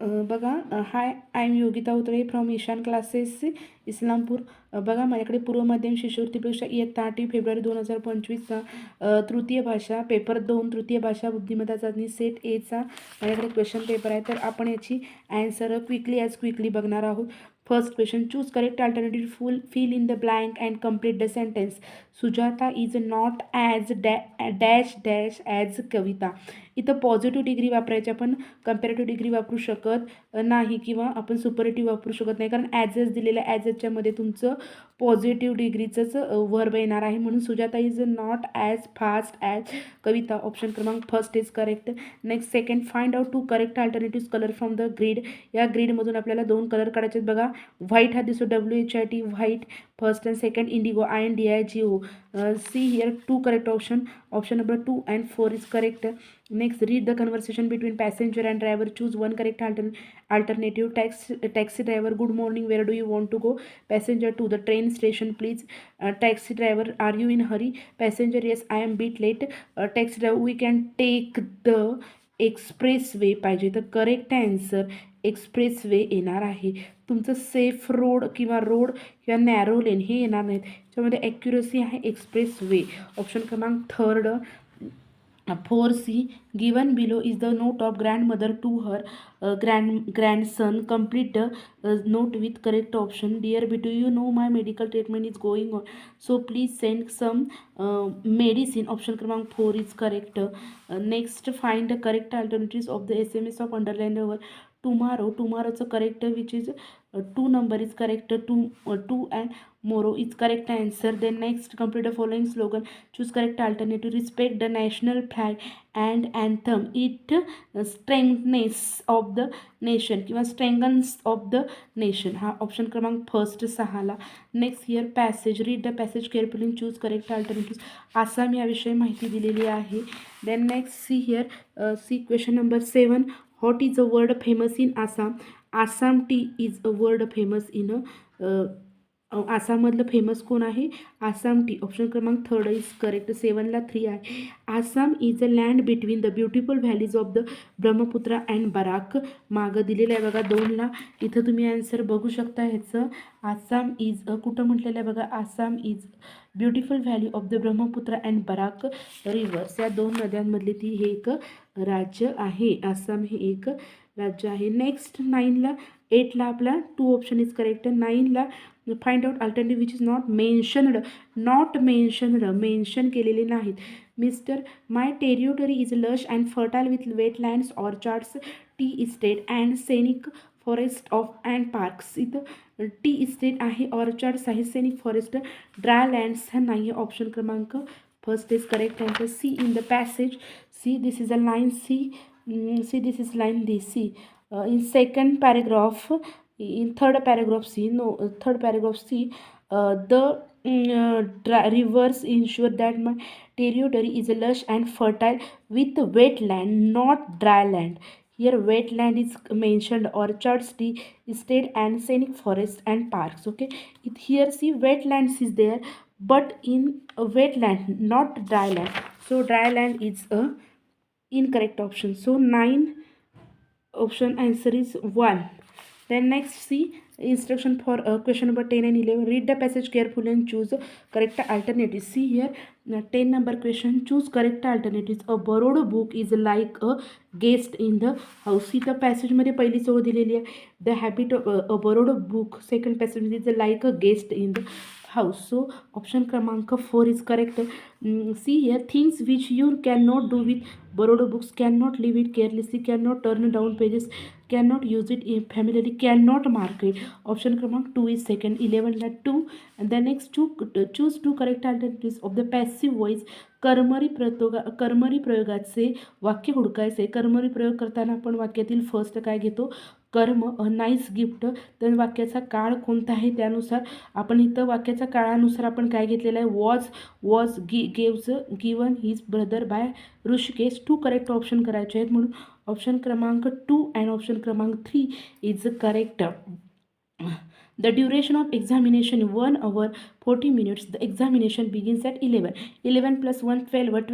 बघा hi I am Yogita Utale from Ishan classes Islampur बघा माझ्याकडे पूर्व माध्यम शिष्यवृत्ती परीक्षा इयत्ता आठवी फेब्रुवारी दोन हजार पंचवीसचा तृतीय भाषा पेपर दोन तृतीय भाषा बुद्धिमत्ता चाचणी सेट एचा माझ्याकडे क्वेश्चन पेपर आहे. तर आपण याची ॲन्सर क्विकली ॲज क्विकली बघणार आहोत. First question choose correct alternative full fill in the blank and complete the sentence Sujata is not as डॅ dash dash as Kavita. इथं पॉझिटिव्ह डिग्री वापरायची आपण कम्पॅरेटिव्ह डिग्री वापरू शकत नाही किंवा आपण सुपरेटिव्ह वापरू शकत नाही. कारण ॲजेस दिलेल्या ॲजेसच्यामध्ये तुमचं पॉझिटिव्ह डिग्रीचंच वर्ब येणार आहे. म्हणून Sujata is not as fast as Kavita. Option क्रमांक first is correct next second find out two correct alternative colour from the grid या ग्रीडमधून आपल्याला दोन कलर काढायचे आहेत बघा. व्हाईट हा दिसतो W H I T white first and second indigo I N D I G O see here two correct option option number two and four is correct next read the conversation between passenger and driver choose one correct alter alternative tax taxi driver good morning where do you want to go passenger to the train station please taxi driver are you in hurry passenger yes I am bit late taxi driver we can take the express way पाहिजे. तर correct answer express way येणार आहे. तुमचं safe road किंवा road किंवा narrow lane हे येणार नाहीत. त्याच्यामध्ये ॲक्युरसी आहे एक्सप्रेस वे ऑप्शन क्रमांक third four see given below is the note of grandmother to her grand grandson complete the note with correct option dear B to you know my medical treatment is going on so please send some medicine option क्रमांक four is correct next find the correct alternative of the S M S of underline वर tomorrow टुमारोचं correct which is two number is correct two two and morrow is correct answer then next computer following slogan choose correct alternative respect the national flag and anthem it strengthens of the nation किंवा strengthens of the nation हा option क्रमांक first सहाला next year passage read the passage carefully choose correct alternative Assam याविषयी माहिती दिलेली आहे. Then next see here see question number seven what is a world famous in Assam Assam tea is a world famous in a आसाममधलं famous कोण आहे? Assam tea. Option क्रमांक third is correct सेवनला three आहे. Assam is a land between the beautiful valleys of the Brahmaputra and Barak मागं दिलेलं आहे बघा दोनला इथं तुम्ही आन्सर बघू शकता ह्याचं. आसाम इज अ कुठं म्हटलेलं आहे बघा? Assam is beautiful valley of the Brahmaputra and Barak rivers या दोन नद्यांमधली ती हे एक राज्य आहे. आसाम हे एक राज्य आहे. नेक्स्ट नाईनला एटला आपला two option is correct नाईनला find out alternative which is not mentioned not mentioned mention केलेले नाहीत. Mister my territory is lush and fertile with wetlands orchards tea estate and scenic forest of and parks इथं tea estate आहे orchards आहे scenic forest dry lands हा नाही आहे option क्रमांक first is correct आहे see in the passage see this is a line see Mm, see this is line D C. uh, in second paragraph in third paragraph c no uh, third paragraph c uh, the mm, uh, rivers ensure that my territory is lush and fertile with wetland not dry land. Here wetland is mentioned orchards the state, and scenic forests and parks okay? It here see wetlands is there but in uh, wetland not dry land. So dry land is a incorrect option so 9 option answer is 1 then next see instruction for uh, question number 10 and 11 read the passage carefully and choose correct alternative see here uh, 10 number question choose correct alternatives a borrowed book is like a guest in the house इथं पॅसेजमध्ये पहिली ओळ दिलेली आहे the habit a borrowed book second passage is like a guest in the house so option kramank four is correct see here things which you cannot do with with borrowed books cannot leave it carelessly cannot turn down pages cannot use it in familiarly cannot mark it option क्रमांक two is second इलेवनला to the next to choose two correct identities of the passive voice कर्मरी प्रयोगा कर्मरी प्रयोगाचे वाक्य हुडकायचे. कर्मरी प्रयोग करताना आपण वाक्यातील first काय घेतो? कर्म अ नाईस गिफ्ट तर वाक्याचा काळ कोणता आहे? त्यानुसार आपण इथं वाक्याच्या काळानुसार आपण काय घेतलेलं आहे? वॉज वॉज गी gaves given his brother by Rishikesh. Two correct option करायचे आहेत म्हणून. ऑप्शन क्रमांक टू अँड ऑप्शन क्रमांक three is correct The duration of examination 1 hour 40 minutes. The examination begins at 11. 11 plus 1 12. 12